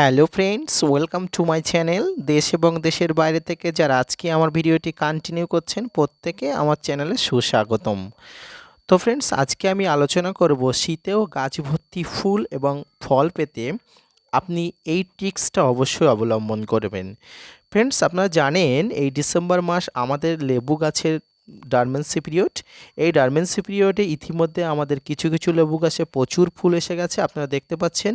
Hello friends, welcome to my channel. দেশ এবং দেশের বাইরে থেকে যারা আজকে আমার ভিডিওটি কন্টিনিউ করছেন, প্রত্যেকে আমার চ্যানেলে সুস্বাগতম। তো ফ্রেন্ডস, আজকে আমি আলোচনা করব শীতেও গাছ ভর্তি ফুল এবং ফল পেতে। আপনি এই ট্রিক্সটা অবশ্যই অবলম্বন করবেন। ফ্রেন্ডস, আপনারা জানেন, এই ডিসেম্বর মাস আমাদের লেবু গাছের ডারমেন্সি পিরিয়ড এই ডারমেন্সি পিরিয়ডে ইতিমধ্যে আমাদের কিছু কিছু লেবু গাছে প্রচুর ফুল এসে গেছে, আপনারা দেখতে পাচ্ছেন।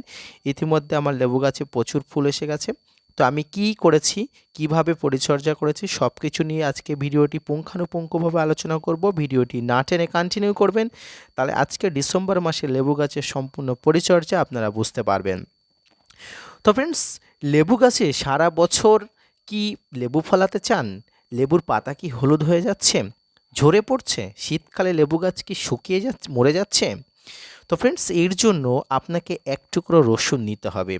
ইতিমধ্যে আমার লেবু গাছে প্রচুর ফুল এসে গেছে। তো আমি কি করেছি, কীভাবে পরিচর্যা করেছি সব কিছু নিয়ে আজকে ভিডিওটি পুঙ্খানুপুঙ্খভাবে আলোচনা করব। ভিডিওটি না টেনে কন্টিনিউ করবেন, তাহলে আজকে ডিসেম্বর মাসে লেবু গাছের সম্পূর্ণ পরিচর্যা আপনারা বুঝতে পারবেন। তো ফ্রেন্ডস লেবু গাছে সারা বছর কি লেবু ফলাতে চান? লেবুর পাতা কি হলুদ হয়ে যাচ্ছে? ঝরে পড়ছে? শীতকালে লেবু গাছ কি শুকিয়ে যাচ্ছে মরে যাচ্ছে? তো ফ্রেন্ডস এর জন্য আপনাকে এক টুকরো রসুন নিতে হবে।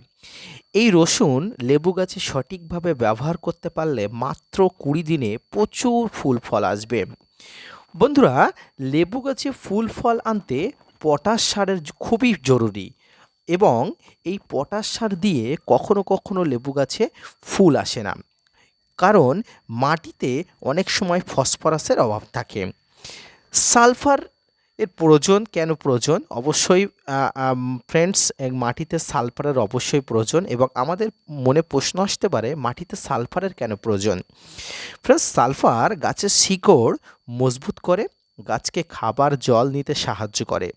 এই রসুন লেবু গাছে সঠিকভাবে ব্যবহার করতে পারলে মাত্র কুড়ি দিনে প্রচুর ফুল ফল আসবে। বন্ধুরা, লেবু গাছে ফুল ফল আনতে পটাশ সারের খুবই জরুরি এবং এই পটাশ সার দিয়ে কখনো কখনো লেবু গাছে ফুল আসে না। কারণ মাটিতে অনেক সময় ফসফরাসের অভাব থাকে। সালফার এর প্রয়োজন, কেন প্রয়োজন? অবশ্যই ফ্রেন্ডস মাটিতে সালফারের অবশ্যই প্রয়োজন এবং আমাদের মনে প্রশ্ন আসতে পারে, মাটিতে সালফারের কেন প্রয়োজন? ফ্রেন্ডস সালফার গাছের শিকড় মজবুত করে, গাছকে খাবার, জল নিতে সাহায্য করে।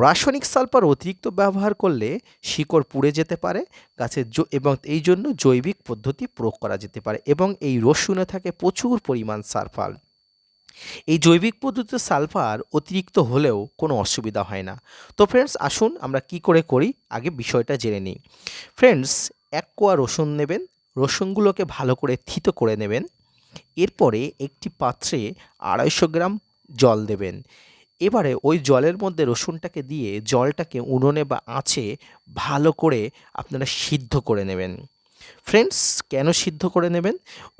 রাসায়নিক সালফার অতিরিক্ত ব্যবহার করলে শিকড় পুড়ে যেতে পারে, গাছের এবং এই জন্য জৈবিক পদ্ধতি প্রয়োগ করা যেতে পারে এবং এই রসুনে থাকে প্রচুর পরিমাণ সালফার। এই জৈবিক পদ্ধতিতে সালফার অতিরিক্ত হলেও কোনো অসুবিধা হয় না। তো ফ্রেন্ডস আসুন আমরা কি করে করি? আগে বিষয়টা জেনে নিই। ফ্রেন্ডস এক কোয়া রসুন নেবেন, রসুনগুলোকে ভালো করে থিত করে নেবেন। এরপরে একটি পাত্রে আড়াইশো গ্রাম জল দেবেন। এবারে ওই জলের মধ্যে রসুনটাকে দিয়ে জলটাকে উনুনে বা আঁচে ভালো করে আপনারা সিদ্ধ করে নেবেন। ফ্রেন্ডস, কেন সিদ্ধ করে নেবেন?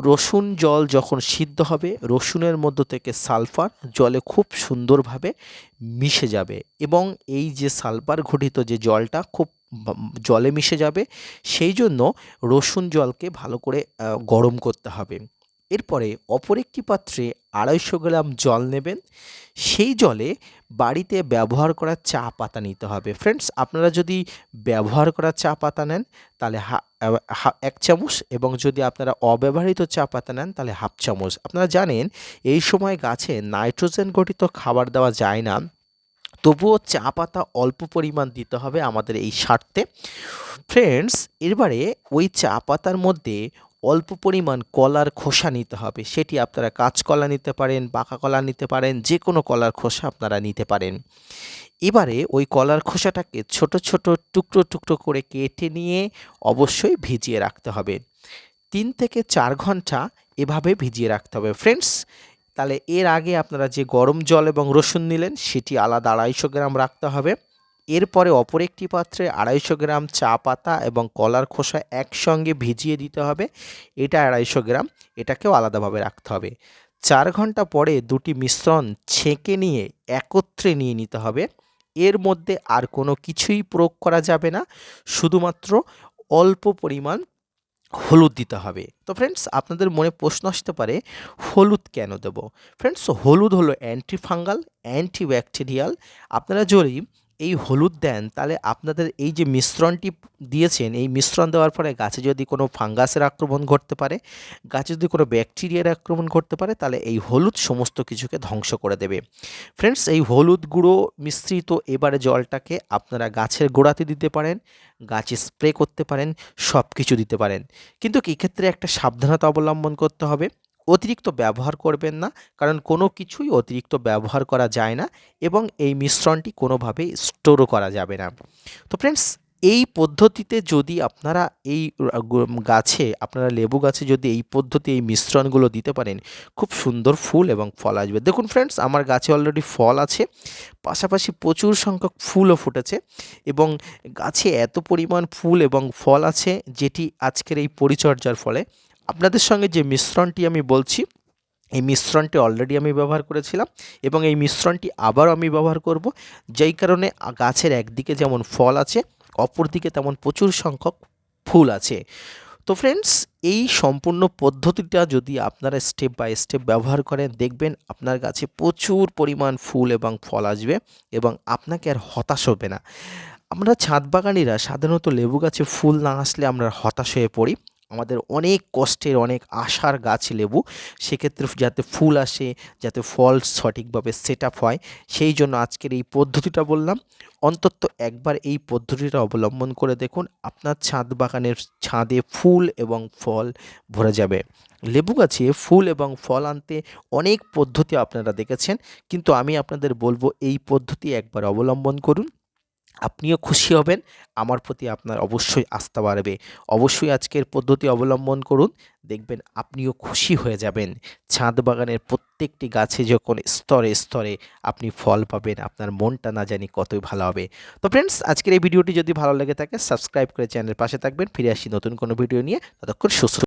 রসুন জল যখন সিদ্ধ হবে, রসুনের মধ্য থেকে সালফার জলে খুব সুন্দরভাবে মিশে যাবে এবং এই যে সালফার ঘটিত যে জলটা খুব জলে মিশে যাবে, সেই জন্য রসুন জলকে ভালো করে গরম করতে হবে। এরপরে অপর একটি পাত্রে আড়াইশো গ্রাম জল নেবেন। সেই জলে বাড়িতে ব্যবহার করা চা পাতা নিতে হবে। ফ্রেন্ডস আপনারা যদি ব্যবহার করা চা পাতা নেন, তাহলে এক চামচ এবং যদি আপনারা অব্যবহৃত চা পাতা নেন, তাহলে হাফ চামচ। আপনারা জানেন, এই সময় গাছে নাইট্রোজেন গঠিত খাবার দেওয়া যায় না। তবুও চা পাতা অল্প পরিমাণ দিতে হবে আমাদের এই স্বার্থে। ফ্রেন্ডস এবারে ওই চা পাতার মধ্যে অল্প পরিমাণ কলার খোসা নিতে হবে। সেটি আপনারা কাঁচকলা নিতে পারেন, পাকা কলা নিতে পারেন যে কোনো কলার খোসা আপনারা নিতে পারেন। এবারে ওই কলার খোসাটাকে ছোট ছোট, টুকরো টুকরো করে কেটে নিয়ে অবশ্যই ভিজিয়ে রাখতে হবে। তিন থেকে চার ঘণ্টা এভাবে ভিজিয়ে রাখতে হবে। ফ্রেন্ডস, তাহলে এর আগে আপনারা যে গরম জল এবং রসুন নিলেন, সেটি আলাদা আড়াইশো গ্রাম রাখতে হবে। এরপরে অপর একটি পাত্রে আড়াইশো গ্রাম চা পাতা এবং কলার খোসা একসঙ্গে ভিজিয়ে দিতে হবে। এটা আড়াইশো গ্রাম, এটাকেও আলাদাভাবে রাখতে হবে। চার ঘণ্টা পরে দুটি মিশ্রণ ছেঁকে নিয়ে একত্রে নিয়ে নিতে হবে। এর মধ্যে আর কোনো কিছুই প্রয়োগ করা যাবে না। শুধুমাত্র অল্প পরিমাণ হলুদ দিতে হবে। তো ফ্রেন্ডস আপনাদের মনে প্রশ্ন আসতে পারে, হলুদ কেন দেব? ফ্রেন্ডস হলুদ হলো অ্যান্টিফাঙ্গাল অ্যান্টিব্যাকটেরিয়াল আপনারা যদি এই হলুদ দেন, তাহলে আপনাদের এই যে মিশ্রণটি দিয়েছেন, এই মিশ্রণ দেওয়ার পরে গাছে যদি কোনো ফাঙ্গাসের আক্রমণ ঘটতে পারে, গাছে যদি কোনো ব্যাকটেরিয়ার আক্রমণ ঘটতে পারে, তাহলে এই হলুদ সমস্ত কিছুকে ধ্বংস করে দেবে। ফ্রেন্ডস এই হলুদ গুঁড়ো মিশ্রিত এবারে জলটাকে আপনারা গাছের গোড়াতে দিতে পারেন, গাছে স্প্রে করতে পারেন সব কিছু দিতে পারেন। কিন্তু এক্ষেত্রে একটা সাবধানতা অবলম্বন করতে হবে। অতিরিক্ত ব্যবহার করবেন না, কারণ কোনো কিছুই অতিরিক্ত ব্যবহার করা যায় না এবং এই মিশ্রণটি কোনোভাবে স্টোরও করা যাবে না। তো ফ্রেন্ডস এই পদ্ধতিতে যদি আপনারা এই গাছে, আপনারা লেবু গাছে যদি এই পদ্ধতি, এই মিশ্রণগুলো দিতে পারেন, খুব সুন্দর ফুল এবং ফল আসবে। দেখুন ফ্রেন্ডস আমার গাছে অলরেডি ফল আছে, পাশাপাশি প্রচুর সংখ্যক ফুলও ফুটেছে এবং গাছে এত পরিমাণ ফুল এবং ফল আছে যেটি আজকের এই পরিচর্যার ফলে আপনাদের সঙ্গে যে মিশ্রণটি আমি বলছি, এই মিশ্রণটি অলরেডি আমি ব্যবহার করেছিলাম এবং এই মিশ্রণটি আবারও আমি ব্যবহার করব। যেই কারণে গাছের একদিকে যেমন ফল আছে, অপরদিকে তেমন প্রচুর সংখ্যক ফুল আছে। তো ফ্রেন্ডস এই সম্পূর্ণ পদ্ধতিটা যদি আপনারা স্টেপ বাই স্টেপ ব্যবহার করেন, দেখবেন আপনার গাছে প্রচুর পরিমাণ ফুল এবং ফল আসবে এবং আপনাকে আর হতাশ হবে না। আমরা ছাদ বাগানিরা সাধারণত লেবু গাছে ফুল না আসলে আমরা হতাশ হয়ে পড়ি। আমাদের অনেক কষ্টের, অনেক আশার গাছ লেবু। সেক্ষেত্রে যাতে ফুল আসে, যাতে ফল সঠিকভাবে সেট আপ হয়, সেই জন্য আজকের এই পদ্ধতিটা বললাম। অন্তত একবার এই পদ্ধতিটা অবলম্বন করে দেখুন, আপনার ছাদ বাগানের ছাদে ফুল এবং ফল ভরে যাবে। লেবু গাছে ফুল এবং ফল আনতে অনেক পদ্ধতি আপনারা দেখেছেন, কিন্তু আমি আপনাদের বলব এই পদ্ধতি একবার অবলম্বন করুন। আপনিও খুশি হবেন। আমার প্রতি আপনার অবশ্যই আস্থা বাড়বে। অবশ্যই আজকের পদ্ধতি অবলম্বন করুন। দেখবেন আপনিও খুশি হয়ে যাবেন। ছাদ বাগানের প্রত্যেকটি গাছে যখন স্তরে স্তরে আপনি ফল পাবেন, আপনার মনটা না জানি কতই ভালো হবে। তো ফ্রেন্ডস আজকের এই ভিডিওটি যদি ভালো লেগে থাকে সাবস্ক্রাইব করে চ্যানেলের পাশে থাকবেন। ফিরে আসি নতুন কোনো ভিডিও নিয়ে। ততক্ষণ সুস্থ